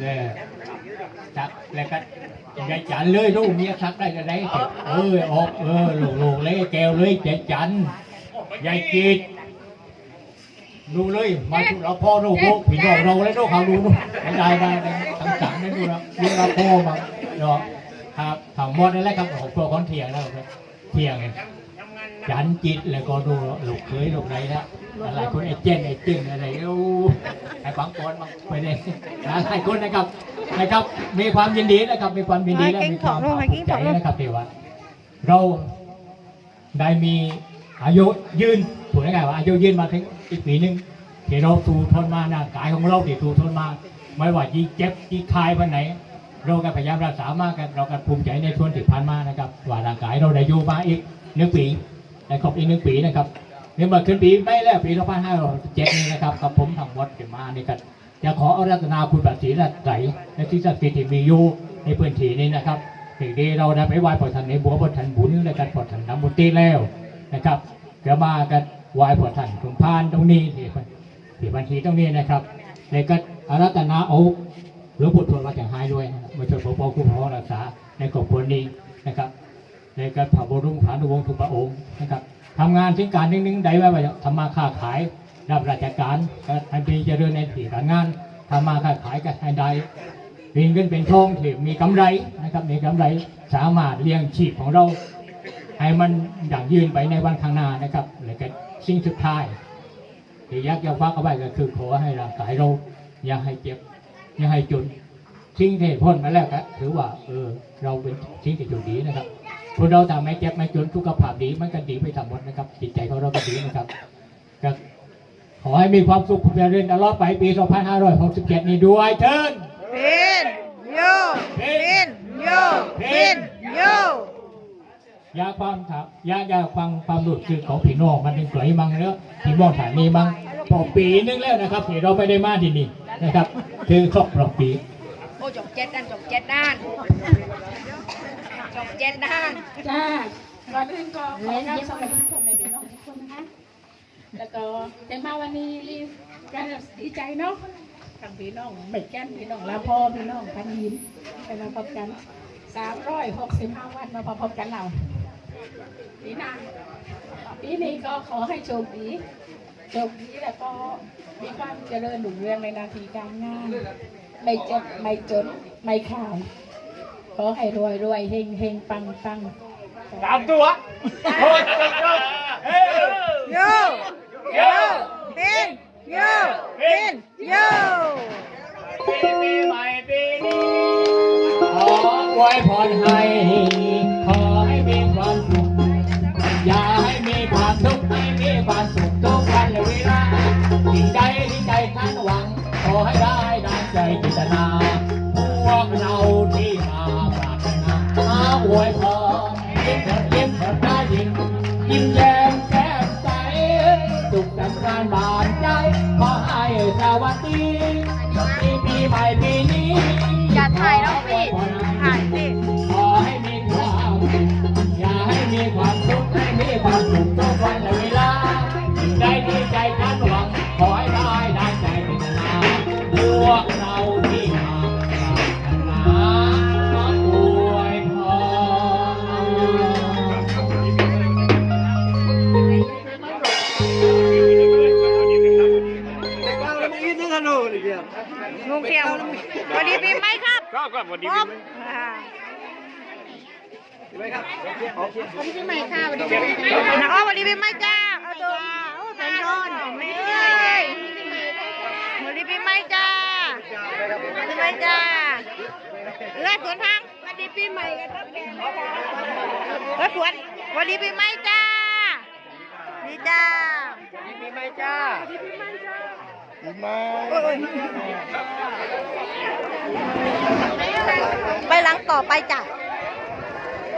เลยจักแล้วก็ยายจันเลยลูกเมียชักได้จะได้เออออกเออลูกลูกเลยแก้วเลยยายจันยายจีดดูเลยมาดูเราพ่อลูกลูกผีน้องเราเลยลูกเขาดูนู่นได้ได้ได้ทั้งสามได้ดูนะเรียกเราพ่อมาเนาะครับถังหมดนั่นแหละครับของพวกคนเถียงแล้วครับเถียงไง จันจิตแล้วก็ดูลูกเคยลูกไหนนะอะไรคนไอ้เจนไอ้จึงอะไรโอ้ไอ้บางคนบางไปเลยหลายคนนะครับนะครับ มีความยินดีนะครับ มีความยินดีและมีความภาคภูมิใจนะครับที่ว่าเราได้มีอายุยืนถูกไหมครับว่าอายุยืนมาถึงอีกปีหนึงที่เราสู่ทนมาหน้ากายของเราที่สู่ทนมา ไม่ว่ายิ่งเจ็บยิ่งคายวันไหน เราก็พยายามรักษามากันเราก็ภูมิใจในส่วนที่ผ่านมานะครับ ว่าร่างกายเราได้อยู่มาอีกหนึ่งปี ได้ครบอีกหนึ่งปีนะครับนี่มาขึ้นปีไม่แล้วปี2567นี่นะครับกับผมทางวัดที่มานี่กันจะขออารัตนาคุณบัตรศรีรัตน์ไหลและที่ศักดิ์สิทธิ์ที่มีอยู่ในพื้นที่นี้นะครับสิ่งที่เราได้ไปไหว้พระท่านในบัวพระท่านบุญและกันพระท่านน้ำบุตรีแล้วนะครับเดี๋ยวมากันไหว้พระท่านถุงพานตรงนี้ที่ที่บัญชีตรงนี้นะครับแล้วก็อารัตนาเอาหลวงปู่ทวดวัดอย่งหายด้วยมาช่วยปกป้องคุ้มครองรักษาในครอบครัวนี้นะครับ ในการผ่าบรุงผานุวงศ์ทุกพระองค์นะครับทำงานทิ้งการนิ่งๆใดไว้ว่าจะทำมาค้าขายรับราชการก็ให้มีเจริญในที่การงานทำมาค้าขายก็ให้ได้ป็นเงินเป็นทองที่มีกำไรนะครับมีกำไรสามารถเลี้ยงชีพของเรา ให้มันอย่างยืนไปในวันข้างหน้านะครับและก็สิ่งสุดท้ายที่อยากจะฟักเอาไว้ก็คือขอให้ร่างกายเราอย่าให้เจ็บอย่าให้จนทิ้งที่พ้นมาแล้วก็ถือว่าเออเราเป็นทิ้งที่อยู่ดีนะครับ คนเราแต่ไม่เจ็บไม่จนสุกข์ภาพดีมันก็ดีไปทั้งหมดนะครับจิตใจของเราก็ดีนะครับก็ขอให้มีความสุขเจริญตลอดไปปี 2567 นี้ด้วยเถินพินโยพินโยพินโยอยากฟังครับอยากอยากฟังความรู้สึกของพี่น้องมันเป็นสวยมั้งเนอะพี่มองฐานนี้มั้งพอปีนึงแล้วนะครับที่เราไม่ได้มาที่นี่นะครับ คือครบรอบปีโอ้จบเจ็ดด้านจบเจ็ดด้าน เจ็ดด้านจ้าก่อนอื่นก็ขอกราบสวัสดีชมในพี่น้องทุกคนนะคะ แล้วก็แต่มาวันนี้รีบกันดีใจเนาะทั้งพี่น้องไม่แก้นพี่น้องลาพ่อพี่น้องพันยินไปมาพบกันสามร้อยหกสิบห้าวันมาพบกันเราปีหน้าปีนี้ก็ขอให้โชคดีโชคดีแล้วก็มีความเจริญหนุ่งเรืองในหนาทีการงาน ไม่เจ็บไม่จนไม่ขาด ขอให้รวยรวยเฮงเฮงปังปังตามตัวโยโยพินโยพินโยปีใหม่ปีนี้ขอไว้พรให้ วยพรยิ้มเถิดยิ้มเถิดหน้ายิ้มยิ้มแย้มแจ่มใสสุขสำราญบานใจ ขอให้สวัสดีปีปีใหม่ปีนี้อย่าถ่ายน้องพี่ถ่ายสิขอให้มีความอย่าให้มีความทุกข์ให้มีความสุขทุกวันและเวลาสิ่งใดที่ใจท่านหวังขอให้ได้ดังใจปรารถนาพวก ใหม่ครับก็ก็วันดีครบปีใหม่ครับสวัสดีปีใหม่ค่ะสวัสดีปีใหม่นะอ๋อสวัสดีปีใหม่จ้าเอาตัวโอ้เป็นนอนแม่เอ้ยสวัสดีปีใหม่จ้าปีใหม่จ้าเอ้ยสวนทางสวัสดีปีใหม่กันครับแกเอ้ยสวนสวัสดีปีใหม่จ้าดีจ้าปีใหม่จ้า ไปหลังต่อไปจ้ะ